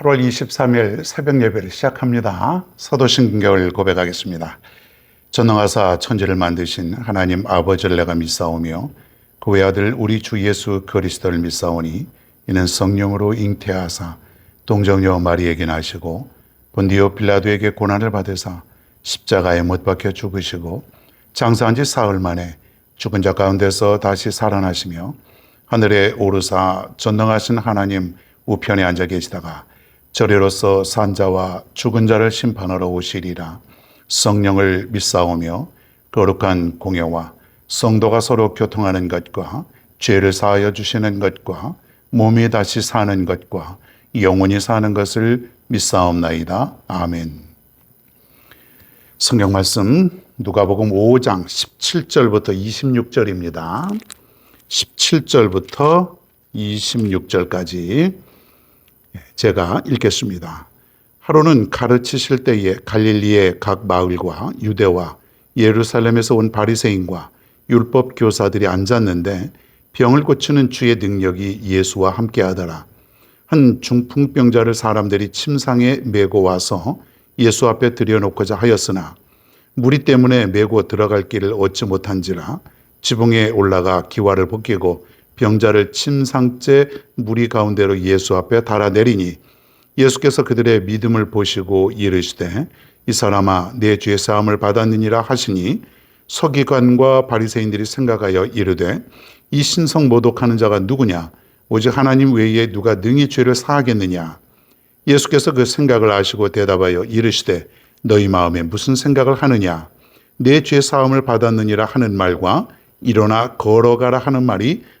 8월 23일 새벽 예배를 시작합니다. 사도신경을 고백하겠습니다. 전능하사 천지를 만드신 하나님 아버지를 내가 믿사오며 그 외아들 우리 주 예수 그리스도를 믿사오니 이는 성령으로 잉태하사 동정녀 마리에게 나시고 본디오 빌라도에게 고난을 받으사 십자가에 못 박혀 죽으시고 장사한 지 사흘 만에 죽은 자 가운데서 다시 살아나시며 하늘에 오르사 전능하신 하나님 우편에 앉아 계시다가 저리로서 산자와 죽은 자를 심판하러 오시리라 성령을 믿사오며 거룩한 공예와 성도가 서로 교통하는 것과 죄를 사하여 주시는 것과 몸이 다시 사는 것과 영원히 사는 것을 믿사옵나이다. 아멘. 성경 말씀 누가복음 5장 17절부터 26절입니다. 17절부터 26절까지 제가 읽겠습니다. 하루는 가르치실 때에 갈릴리의 각 마을과 유대와 예루살렘에서 온 바리새인과 율법 교사들이 앉았는데 병을 고치는 주의 능력이 예수와 함께 하더라. 한 중풍병자를 사람들이 침상에 메고 와서 예수 앞에 들여놓고자 하였으나 무리 때문에 메고 들어갈 길을 얻지 못한지라 지붕에 올라가 기와를 벗기고 병자를 침상째 무리 가운데로 예수 앞에 달아내리니 예수께서 그들의 믿음을 보시고 이르시되 이 사람아 내 죄 사함을 받았느니라 하시니 서기관과 바리새인들이 생각하여 이르되 이 신성 모독하는 자가 누구냐? 오직 하나님 외에 누가 능히 죄를 사하겠느냐 예수께서 그 생각을 아시고 대답하여 이르시되 너희 마음에 무슨 생각을 하느냐? 내 죄 사함을 받았느니라 하는 말과 일어나 걸어가라 하는 말이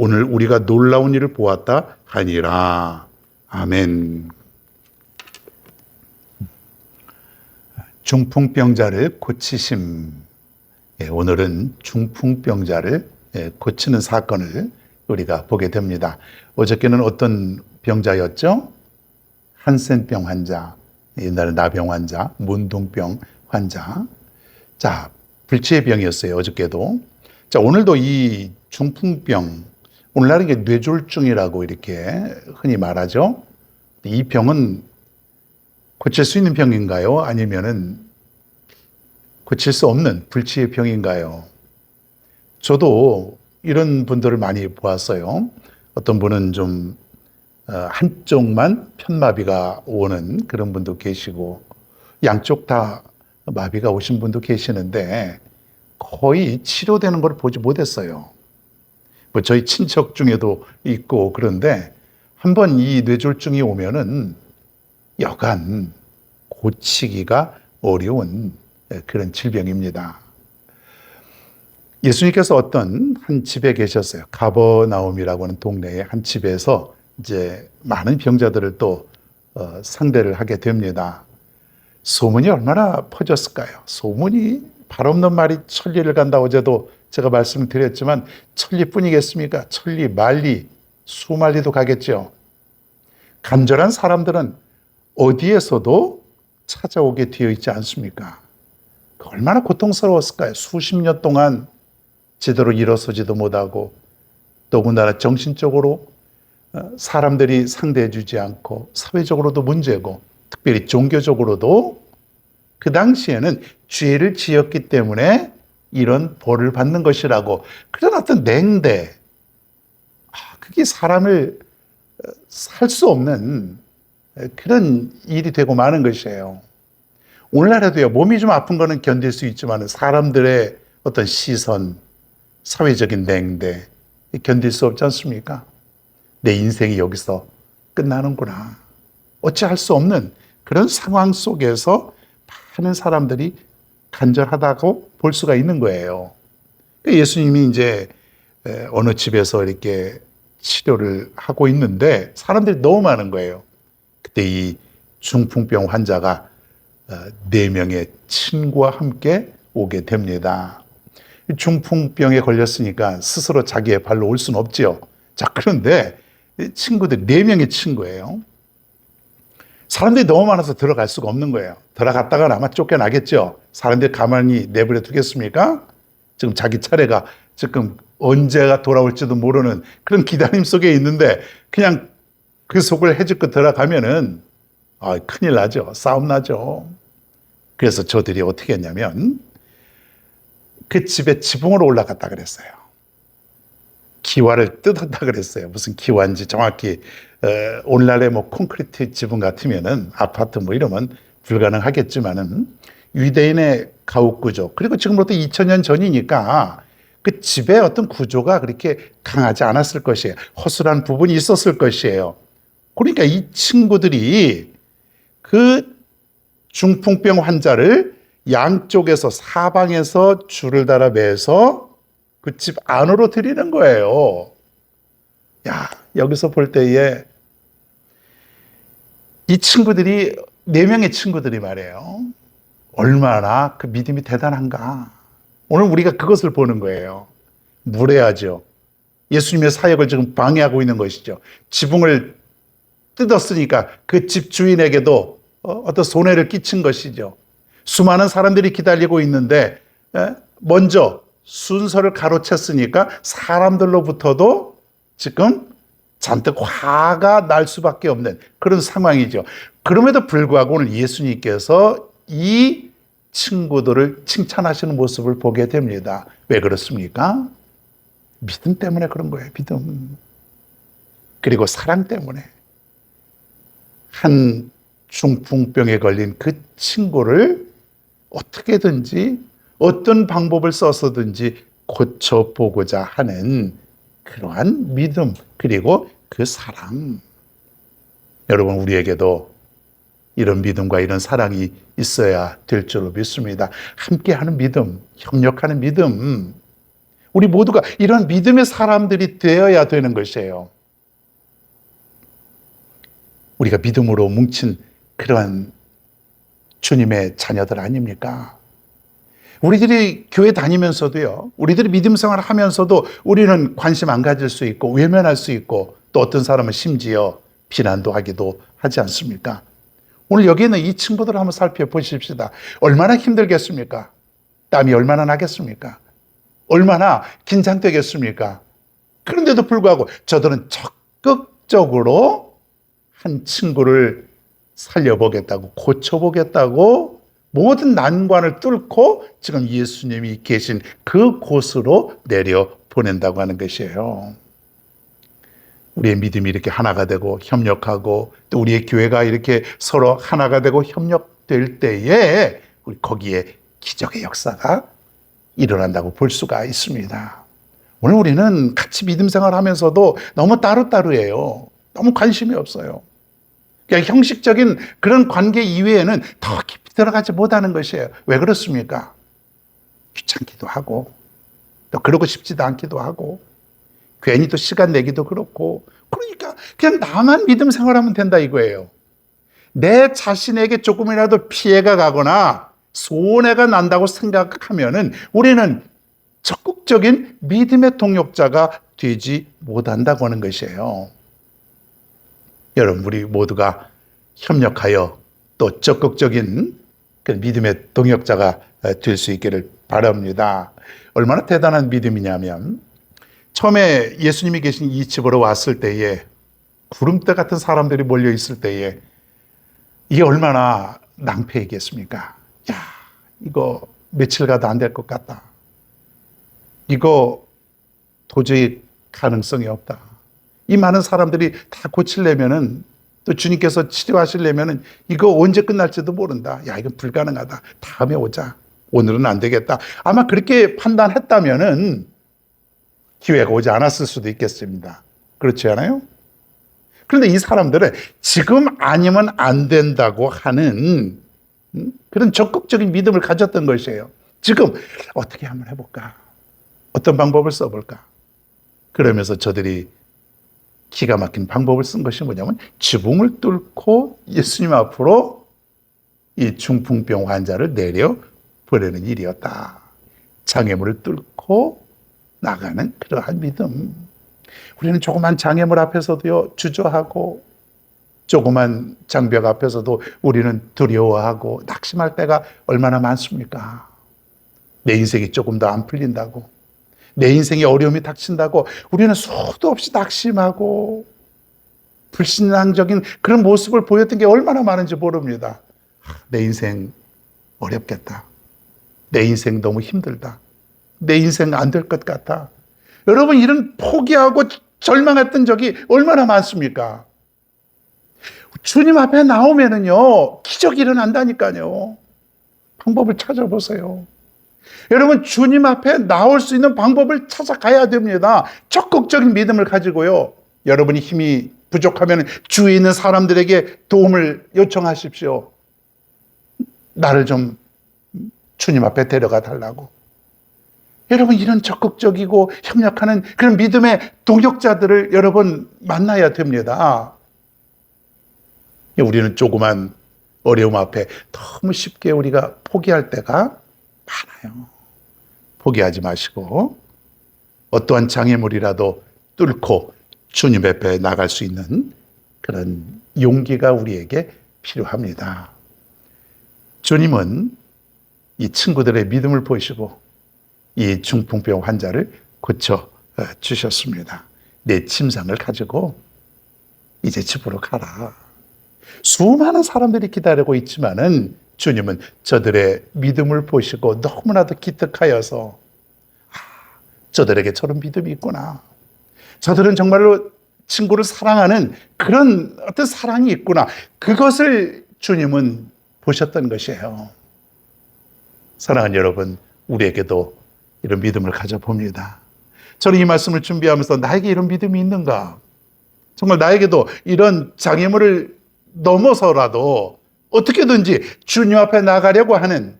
오늘 우리가 놀라운 일을 보았다 하니라. 아멘. 중풍병자를 고치심. 예, 오늘은 중풍병자를 예, 고치는 사건을 우리가 보게 됩니다. 어저께는 어떤 병자였죠? 한센병 환자, 옛날에 나병 환자, 문둥병 환자. 자, 불치의 병이었어요. 어저께도. 자, 오늘도 이 중풍병, 오늘날은 이게 뇌졸중이라고 이렇게 흔히 말하죠. 이 병은 고칠 수 있는 병인가요? 아니면은 고칠 수 없는 불치의 병인가요? 저도 이런 분들을 많이 보았어요. 어떤 분은 좀 어, 한쪽만 편마비가 오는 그런 분도 계시고 양쪽 다 마비가 오신 분도 계시는데 거의 치료되는 걸 보지 못했어요. 뭐 저희 친척 중에도 있고 그런데 한번 이 뇌졸중이 오면은 여간 고치기가 어려운 그런 질병입니다. 예수님께서 어떤 한 집에 계셨어요. 가버나움이라고 하는 동네의 한 집에서 이제 많은 병자들을 또 어, 상대를 하게 됩니다. 소문이 얼마나 퍼졌을까요? 소문이 발 없는 말이 천리를 간다 어제도 제가 말씀을 드렸지만 천리뿐이겠습니까? 천리, 만리, 수만리도 가겠죠. 간절한 사람들은 어디에서도 찾아오게 되어 있지 않습니까? 얼마나 고통스러웠을까요? 수십 년 동안 제대로 일어서지도 못하고 더군다나 정신적으로 어, 사람들이 상대해 주지 않고 사회적으로도 문제고 특별히 종교적으로도 그 당시에는 죄를 지었기 때문에 이런 벌을 받는 것이라고 그런 어떤 냉대 아, 그게 사람을 살 수 없는 그런 일이 되고 마는 것이에요. 오늘날에도요 몸이 좀 아픈 거는 견딜 수 있지만 사람들의 어떤 시선, 사회적인 냉대 견딜 수 없지 않습니까? 내 인생이 여기서 끝나는구나. 어찌할 수 없는 그런 상황 속에서 많은 사람들이 간절하다고 볼 수가 있는 거예요. 예수님이 이제 어느 집에서 이렇게 치료를 하고 있는데 사람들이 너무 많은 거예요. 그때 이 중풍병 환자가 어, 네 명의 친구와 함께 오게 됩니다. 이 중풍병에 걸렸으니까 스스로 자기의 발로 올 수는 없지요. 자, 그런데 이 친구들 네 명의 친구예요. 사람들이 너무 많아서 들어갈 수가 없는 거예요. 들어갔다가 아마 쫓겨나겠죠. 사람들이 가만히 내버려 두겠습니까? 지금 자기 차례가 지금 언제가 돌아올지도 모르는 그런 기다림 속에 있는데 그냥 그 속을 해집고 들어가면은 아, 큰일 나죠. 싸움 나죠. 그래서 저들이 어떻게 했냐면 그 집에 지붕으로 올라갔다 그랬어요. 기와를 뜯었다 그랬어요. 무슨 기와인지 정확히 어, 오늘날의 뭐 콘크리트 지붕 같으면은 아파트 뭐 이러면 불가능하겠지만은 유대인의 가옥 구조 그리고 지금부터 2000년 전이니까 그 집의 어떤 구조가 그렇게 강하지 않았을 것이에요. 허술한 부분이 있었을 것이에요. 그러니까 이 친구들이 그 중풍병 환자를 양쪽에서 사방에서 줄을 달아 매서 그 집 안으로 들이는 거예요. 야, 여기서 볼 때에 이 친구들이 네 명의 친구들이 말이에요. 얼마나 그 믿음이 대단한가. 오늘 우리가 그것을 보는 거예요. 무례하죠. 예수님의 사역을 지금 방해하고 있는 것이죠. 지붕을 뜯었으니까 그 집 주인에게도 어, 어떤 손해를 끼친 것이죠. 수많은 사람들이 기다리고 있는데 에? 먼저 순서를 가로챘으니까 사람들로부터도 지금 잔뜩 화가 날 수밖에 없는 그런 상황이죠. 그럼에도 불구하고 오늘 예수님께서 이 친구들을 칭찬하시는 모습을 보게 됩니다. 왜 그렇습니까? 믿음 때문에 그런 거예요. 믿음. 그리고 사랑 때문에. 한 중풍병에 걸린 그 친구를 어떻게든지 어떤 방법을 써서든지 고쳐보고자 하는 그러한 믿음 그리고 그 사랑. 여러분 우리에게도 이런 믿음과 이런 사랑이 있어야 될 줄로 믿습니다. 함께하는 믿음, 협력하는 믿음. 우리 모두가 이런 믿음의 사람들이 되어야 되는 것이에요. 우리가 믿음으로 뭉친 그러한 주님의 자녀들 아닙니까? 우리들이 교회 다니면서도요, 우리들이 믿음 생활을 하면서도 우리는 관심 안 가질 수 있고, 외면할 수 있고, 또 어떤 사람은 심지어 비난도 하기도 하지 않습니까? 오늘 여기에는 이 친구들을 한번 살펴보십시다. 얼마나 힘들겠습니까? 땀이 얼마나 나겠습니까? 얼마나 긴장되겠습니까? 그런데도 불구하고 저들은 적극적으로 한 친구를 살려보겠다고, 고쳐보겠다고 모든 난관을 뚫고 지금 예수님이 계신 그 곳으로 내려 보낸다고 하는 것이에요. 우리의 믿음이 이렇게 하나가 되고 협력하고 또 우리의 교회가 이렇게 서로 하나가 되고 협력될 때에 우리 거기에 기적의 역사가 일어난다고 볼 수가 있습니다. 오늘 우리는 같이 믿음 생활하면서도 너무 따로따로해요. 너무 관심이 없어요. 그냥 형식적인 그런 관계 이외에는 더 깊이 들어가지 못하는 것이에요. 왜 그렇습니까? 귀찮기도 하고, 또 그러고 싶지도 않기도 하고, 괜히 또 시간 내기도 그렇고, 그러니까 그냥 나만 믿음 생활하면 된다 이거예요. 내 자신에게 조금이라도 피해가 가거나 손해가 난다고 생각하면은 우리는 적극적인 믿음의 동역자가 되지 못한다고 하는 것이에요. 여러분, 우리 모두가 협력하여 또 적극적인 그 믿음의 동역자가 될 수 있기를 바랍니다. 얼마나 대단한 믿음이냐면, 처음에 예수님이 계신 이 집으로 왔을 때에 구름대 같은 사람들이 몰려 있을 때에 이게 얼마나 낭패이겠습니까? 야, 이거 며칠 가도 안 될 것 같다. 이거 도저히 가능성이 없다. 이 많은 사람들이 다 고치려면은 또 주님께서 치료하시려면은 이거 언제 끝날지도 모른다. 야, 이건 불가능하다. 다음에 오자. 오늘은 안 되겠다. 아마 그렇게 판단했다면은 기회가 오지 않았을 수도 있겠습니다. 그렇지 않아요? 그런데 이 사람들은 지금 아니면 안 된다고 하는 음, 그런 적극적인 믿음을 가졌던 것이에요. 지금 어떻게 한번 해볼까? 어떤 방법을 써볼까? 그러면서 저들이 기가 막힌 방법을 쓴 것이 뭐냐면 지붕을 뚫고 예수님 앞으로 이 중풍병 환자를 내려 보내는 일이었다. 장애물을 뚫고 나가는 그러한 믿음. 우리는 조그만 장애물 앞에서도요 주저하고 조그만 장벽 앞에서도 우리는 두려워하고 낙심할 때가 얼마나 많습니까? 내 인생이 조금 더 안 풀린다고. 내 인생에 어려움이 닥친다고 우리는 수도 없이 낙심하고 불신앙적인 그런 모습을 보였던 게 얼마나 많은지 모릅니다. 내 인생 어렵겠다. 내 인생 너무 힘들다. 내 인생 안 될 것 같다. 여러분, 이런 포기하고 절망했던 적이 얼마나 많습니까? 주님 앞에 나오면은요, 기적이 일어난다니까요. 방법을 찾아보세요. 여러분, 주님 앞에 나올 수 있는 방법을 찾아가야 됩니다. 적극적인 믿음을 가지고요. 여러분이 힘이 부족하면 주위에 있는 사람들에게 도움을 요청하십시오. 나를 좀 주님 앞에 데려가 달라고. 여러분, 이런 적극적이고 협력하는 그런 믿음의 동역자들을 여러분 만나야 됩니다. 우리는 조그만 어려움 앞에 너무 쉽게 우리가 포기할 때가 많아요. 포기하지 마시고 어떠한 장애물이라도 뚫고 주님 앞에 나갈 수 있는 그런 용기가 우리에게 필요합니다. 주님은 이 친구들의 믿음을 보시고 이 중풍병 환자를 고쳐 어, 주셨습니다. 내 침상을 가지고 이제 집으로 가라. 수많은 사람들이 기다리고 있지만은 주님은 저들의 믿음을 보시고 너무나도 기특하여서 아, 저들에게 저런 믿음이 있구나. 저들은 정말로 친구를 사랑하는 그런 어떤 사랑이 있구나. 그것을 주님은 보셨던 것이에요. 사랑하는 여러분, 우리에게도 이런 믿음을 가져봅니다. 저는 이 말씀을 준비하면서 나에게 이런 믿음이 있는가? 정말 나에게도 이런 장애물을 넘어서라도 어떻게든지 주님 앞에 나가려고 하는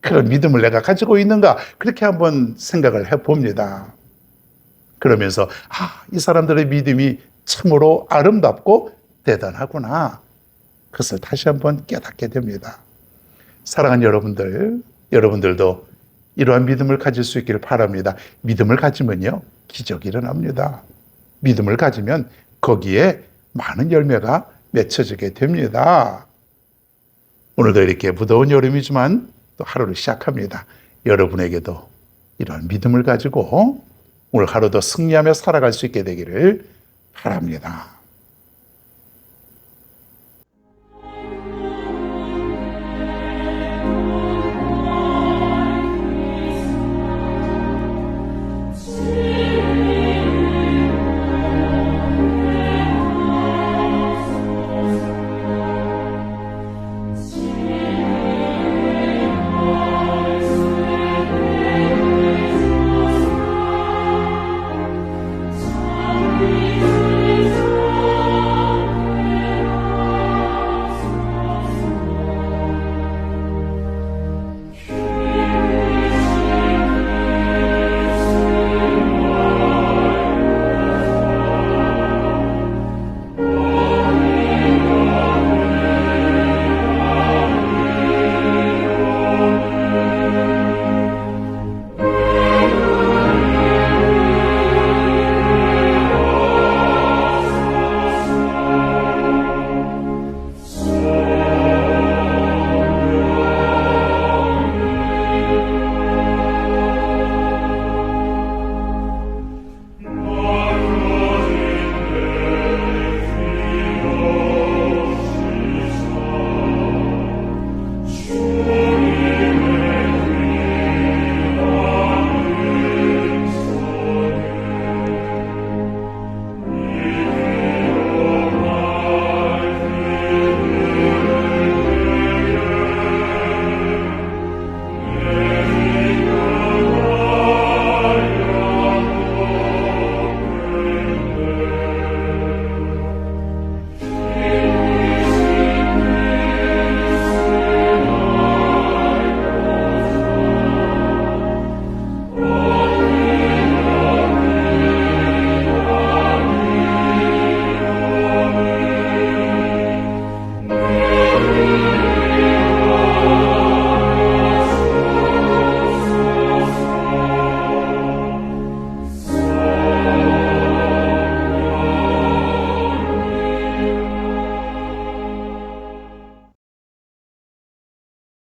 그런 믿음을 내가 가지고 있는가? 그렇게 한번 생각을 해 봅니다. 그러면서, 아, 이 사람들의 믿음이 참으로 아름답고 대단하구나. 그것을 다시 한번 깨닫게 됩니다. 사랑하는 여러분들, 여러분들도 이러한 믿음을 가질 수 있기를 바랍니다. 믿음을 가지면요, 기적이 일어납니다. 믿음을 가지면 거기에 많은 열매가 맺혀지게 됩니다. 오늘도 이렇게 무더운 여름이지만 또 하루를 시작합니다. 여러분에게도 이런 믿음을 가지고 오늘 하루도 승리하며 살아갈 수 있게 되기를 바랍니다.